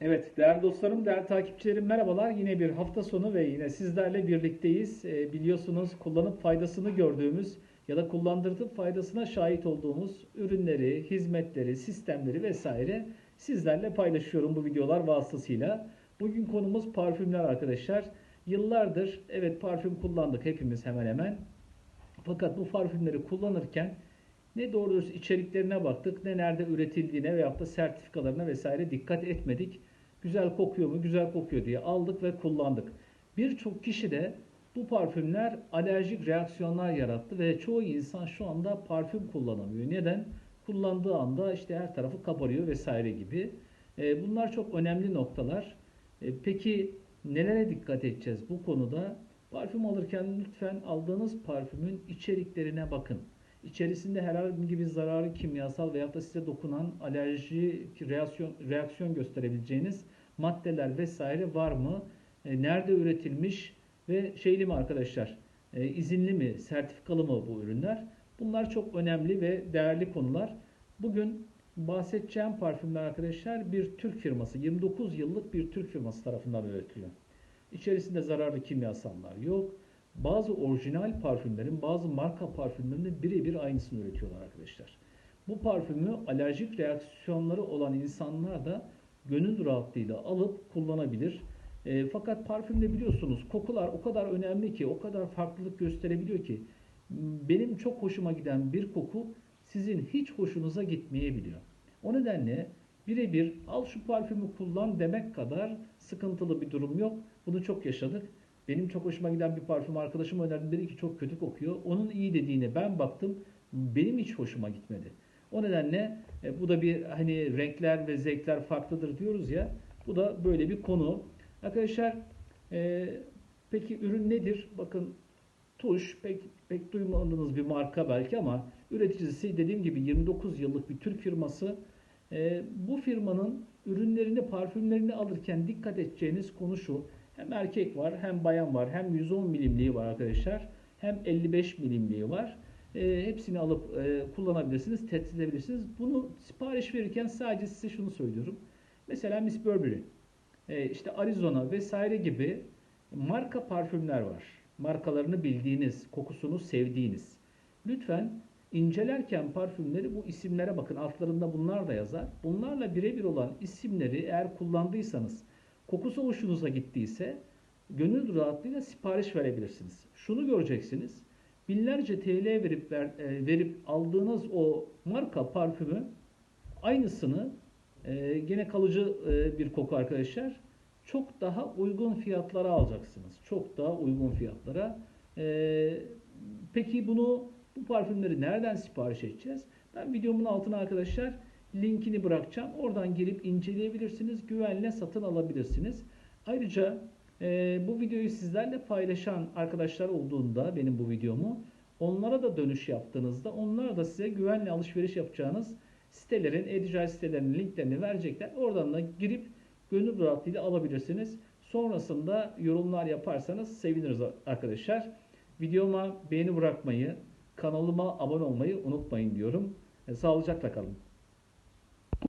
Evet değerli dostlarım, değerli takipçilerim merhabalar. Yine bir hafta sonu ve yine sizlerle birlikteyiz. Ee, biliyorsunuz kullanıp faydasını gördüğümüz ya da kullandırıp faydasına şahit olduğumuz ürünleri, hizmetleri, sistemleri vesaire sizlerle paylaşıyorum bu videolar vasıtasıyla. Bugün konumuz parfümler arkadaşlar. Yıllardır evet parfüm kullandık hepimiz hemen hemen. Fakat bu parfümleri kullanırken ne doğru içeriklerine baktık, ne nerede üretildiğine veyahut da sertifikalarına vesaire dikkat etmedik. Güzel kokuyor mu? Güzel kokuyor diye aldık ve kullandık. Birçok kişi de bu parfümler alerjik reaksiyonlar yarattı ve çoğu insan şu anda parfüm kullanamıyor. Neden? Kullandığı anda işte her tarafı kabarıyor vesaire gibi. E, bunlar çok önemli noktalar. E, peki nelere dikkat edeceğiz bu konuda? Parfüm alırken lütfen aldığınız parfümün içeriklerine bakın. İçerisinde herhangi bir zararlı kimyasal veya da size dokunan alerji reaksiyon, reaksiyon gösterebileceğiniz maddeler vesaire var mı? E, nerede üretilmiş ve şeyli mi arkadaşlar? E, izinli mi, sertifikalı mı bu ürünler? Bunlar çok önemli ve değerli konular. Bugün bahsedeceğim parfümler arkadaşlar bir Türk firması, 29 yıllık bir Türk firması tarafından üretiliyor. İçerisinde zararlı kimyasallar yok bazı orijinal parfümlerin, bazı marka parfümlerinin birebir aynısını üretiyorlar arkadaşlar. Bu parfümü alerjik reaksiyonları olan insanlar da gönül rahatlığıyla alıp kullanabilir. E, fakat parfümde biliyorsunuz kokular o kadar önemli ki, o kadar farklılık gösterebiliyor ki benim çok hoşuma giden bir koku sizin hiç hoşunuza gitmeyebiliyor. O nedenle birebir al şu parfümü kullan demek kadar sıkıntılı bir durum yok. Bunu çok yaşadık. Benim çok hoşuma giden bir parfüm arkadaşım önerdi dedi ki çok kötü kokuyor. Onun iyi dediğine ben baktım. Benim hiç hoşuma gitmedi. O nedenle e, bu da bir hani renkler ve zevkler farklıdır diyoruz ya. Bu da böyle bir konu. Arkadaşlar e, peki ürün nedir? Bakın Tuş pek pek duymadığınız bir marka belki ama üreticisi dediğim gibi 29 yıllık bir Türk firması. E, bu firmanın ürünlerini, parfümlerini alırken dikkat edeceğiniz konu şu. Hem erkek var hem bayan var. Hem 110 milimliği var arkadaşlar. Hem 55 milimliği var. E, hepsini alıp e, kullanabilirsiniz, test edebilirsiniz. Bunu sipariş verirken sadece size şunu söylüyorum. Mesela Miss Burberry, e, işte Arizona vesaire gibi marka parfümler var. Markalarını bildiğiniz, kokusunu sevdiğiniz. Lütfen incelerken parfümleri bu isimlere bakın. Altlarında bunlar da yazar. Bunlarla birebir olan isimleri eğer kullandıysanız Kokusu hoşunuza gittiyse gönül rahatlığıyla sipariş verebilirsiniz. Şunu göreceksiniz. Binlerce TL verip ver, e, verip aldığınız o marka parfümü aynısını e, gene kalıcı e, bir koku arkadaşlar. Çok daha uygun fiyatlara alacaksınız. Çok daha uygun fiyatlara. E, peki bunu bu parfümleri nereden sipariş edeceğiz? Ben videomun altına arkadaşlar linkini bırakacağım. Oradan girip inceleyebilirsiniz. Güvenle satın alabilirsiniz. Ayrıca e, bu videoyu sizlerle paylaşan arkadaşlar olduğunda benim bu videomu onlara da dönüş yaptığınızda onlar da size güvenle alışveriş yapacağınız sitelerin, e-ticaret sitelerinin linklerini verecekler. Oradan da girip gönül rahatlığıyla alabilirsiniz. Sonrasında yorumlar yaparsanız seviniriz arkadaşlar. Videoma beğeni bırakmayı, kanalıma abone olmayı unutmayın diyorum. E, sağlıcakla kalın.